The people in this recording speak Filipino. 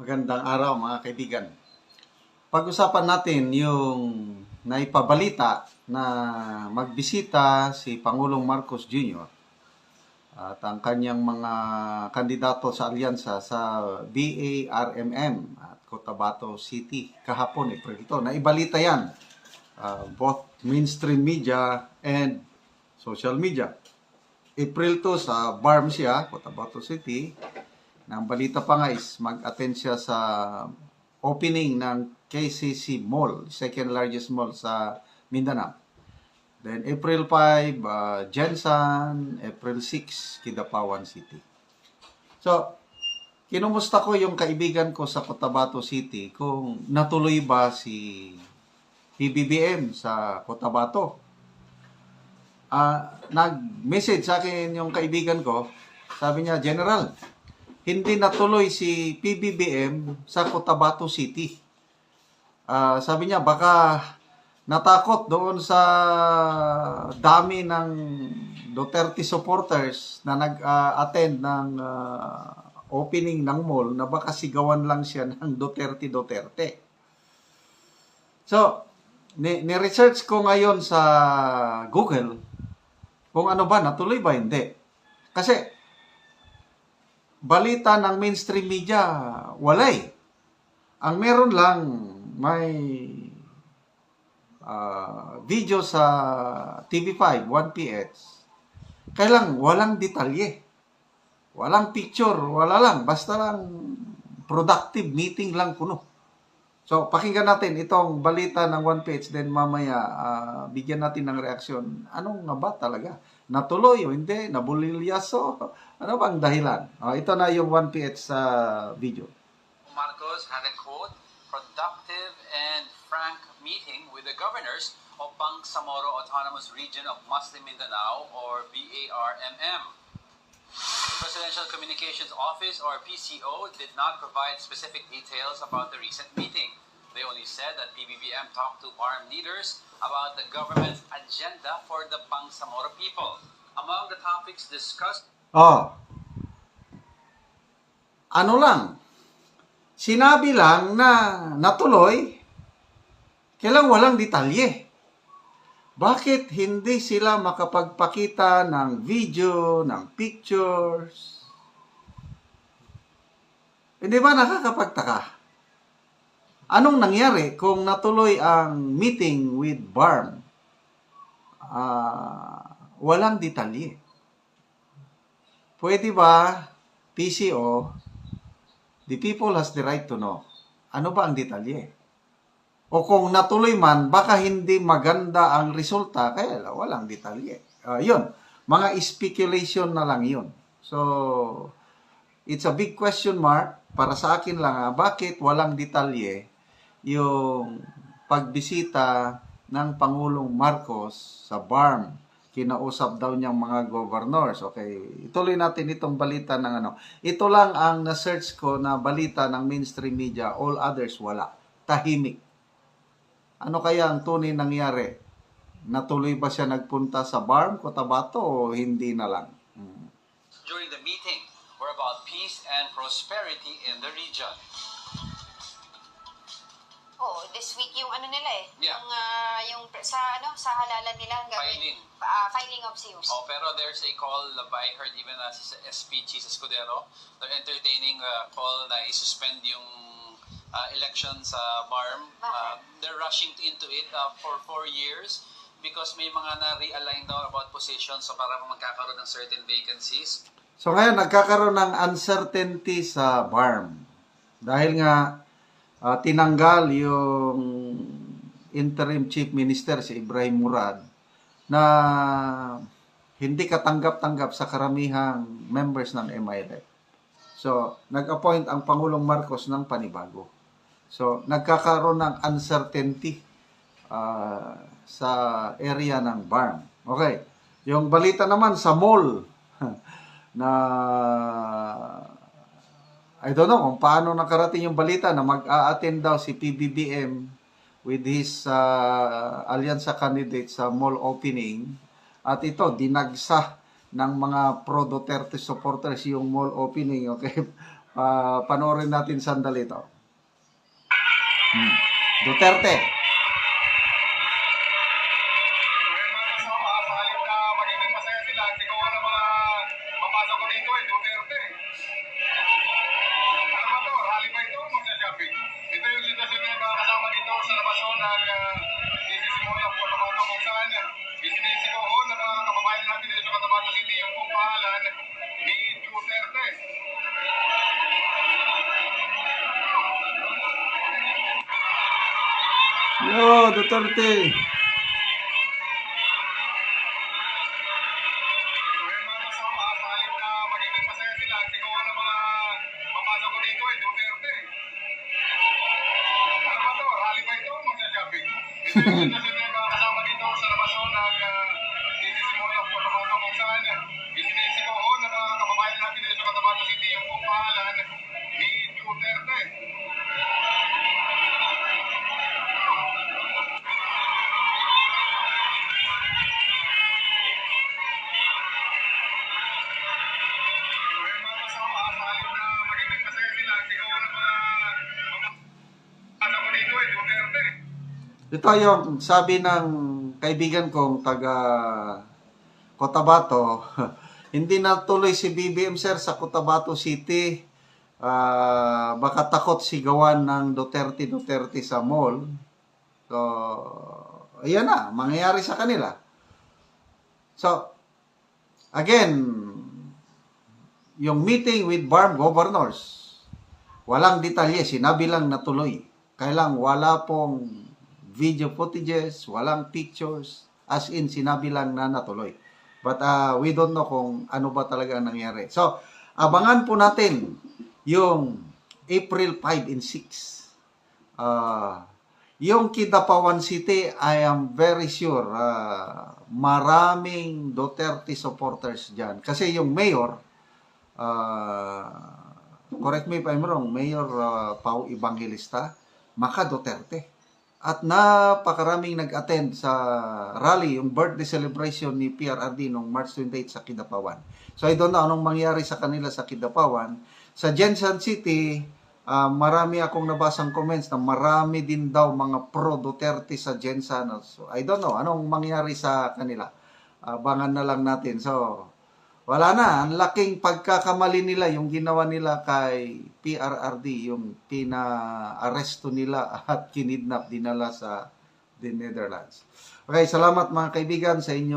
Magandang araw mga kaibigan. Pag-usapan natin yung naipabalita na magbisita si Pangulong Marcos Jr. at ang kanyang mga kandidato sa alyansa sa BARMM at Cotabato City kahapon, April ito. Naibalita yan, uh, both mainstream media and social media. April 2 sa BARM siya, Cotabato City, ang balita pa nga is mag-attend siya sa opening ng KCC Mall, second largest mall sa Mindanao. Then April 5, uh, Jensen, April 6, Kidapawan City. So, kinumusta ko yung kaibigan ko sa Cotabato City kung natuloy ba si PBBM sa Cotabato. Ah, nag-message sa akin yung kaibigan ko, sabi niya, General, hindi natuloy si PBBM sa Cotabato City. Ah, sabi niya baka natakot doon sa dami ng Duterte supporters na nag-attend ng ah, opening ng mall na baka sigawan lang siya ng Duterte Duterte. So, ni- ni-research ko ngayon sa Google kung ano ba, natuloy ba, hindi. Kasi, balita ng mainstream media, walay. Ang meron lang, may ah, video sa TV5, 1PH. Kailang walang detalye. Walang picture, wala lang. Basta lang productive meeting lang kuno. So, pakinggan natin itong balita ng 1PH, then mamaya ah, bigyan natin ng reaksyon. Anong nga ba talaga? Natuloy o hindi? Nabulilyaso? Ano bang dahilan? Ah, ito na yung 1PH sa video. Marcos had a quote, productive and frank meeting with the governors of Bangsamoro Autonomous Region of Muslim Mindanao or BARMM. The Presidential Communications Office or PCO did not provide specific details about the recent meeting. They only said that PBBM talked to BARM leaders about the government's agenda for the Bangsamoro people. Among the topics discussed Oh. Ano lang? Sinabi lang na natuloy, kailang walang detalye. Bakit hindi sila makapagpakita ng video, ng pictures? Hindi ba nakakapagtaka? Anong nangyari kung natuloy ang meeting with Barm? Ah, walang detalye. Pwede ba PCO, the people has the right to know. Ano ba ang detalye? O kung natuloy man, baka hindi maganda ang resulta, kaya walang detalye. Ah, yun, mga speculation na lang yun. So, it's a big question mark para sa akin lang, ah, bakit walang detalye yung pagbisita ng Pangulong Marcos sa BARM kinausap daw niyang mga governors. Okay, ituloy natin itong balita ng ano. Ito lang ang na-search ko na balita ng mainstream media, all others wala. Tahimik. Ano kaya ang tunay nangyari? Natuloy ba siya nagpunta sa BARM, Cotabato o hindi na lang? Hmm. during the meeting were about peace and prosperity in the region. Oo, this week yung ano nila eh. Yeah. Yung, ah, yung pre- sa ano, sa halalan nila ang gawin. Filing. Ah, filing of COC. Oh, pero there's a call by heard even as SP Chis Escudero. They're entertaining a call na i-suspend yung uh, election sa BARM. Uh, they're rushing into it uh, for four years because may mga na-realign daw about positions so para magkakaroon ng certain vacancies. So ngayon, nagkakaroon ng uncertainty sa BARM. Dahil nga, ah, tinanggal yung interim chief minister si Ibrahim Murad na hindi katanggap-tanggap sa karamihang members ng MILF. So, nag-appoint ang Pangulong Marcos ng panibago. So, nagkakaroon ng uncertainty ah, sa area ng BARM. Okay. Yung balita naman sa mall na I don't know kung paano nakarating yung balita na mag-a-attend daw si PBBM with his uh, alyansa candidate sa mall opening. At ito, dinagsa ng mga pro-Duterte supporters yung mall opening. Okay? Ah, panoorin natin sandali ito. Hmm. Duterte. Kung pangalan ni Duterte. Yo, Duterte. Ngayon mga kasama, kung saan isinisigaw ho ng mga kababayan natin dito sa Cotabato City yung kung pangalan ni Duterte. Ito yung sabi ng kaibigan kong taga Cotabato. Hindi na tuloy si BBM sir sa Cotabato City. Ah, baka takot sigawan ng Duterte Duterte sa mall. So, ayan na, mangyayari sa kanila. So, again, yung meeting with BARM governors, walang detalye, sinabi lang na tuloy. Kailang wala pong video footages, walang pictures, as in sinabi lang na natuloy. But uh, we don't know kung ano ba talaga ang nangyari. So, abangan po natin yung April 5 and 6. Ah, yung Kidapawan City, I am very sure ah, maraming Duterte supporters dyan. Kasi yung mayor, ah, correct me if I'm wrong, Mayor ah, Pau Evangelista, Maka Duterte. At napakaraming nag-attend sa rally, yung birthday celebration ni PRRD noong March 28 sa Kidapawan. So I don't know anong mangyari sa kanila sa Kidapawan. Sa Jensen City, ah, marami akong nabasang comments na marami din daw mga pro Duterte sa Jensen. So I don't know anong mangyari sa kanila. Abangan na lang natin. So wala na. Ang laking pagkakamali nila yung ginawa nila kay PRRD, yung pina-aresto nila at kinidnap dinala sa the Netherlands. Okay, salamat mga kaibigan sa inyo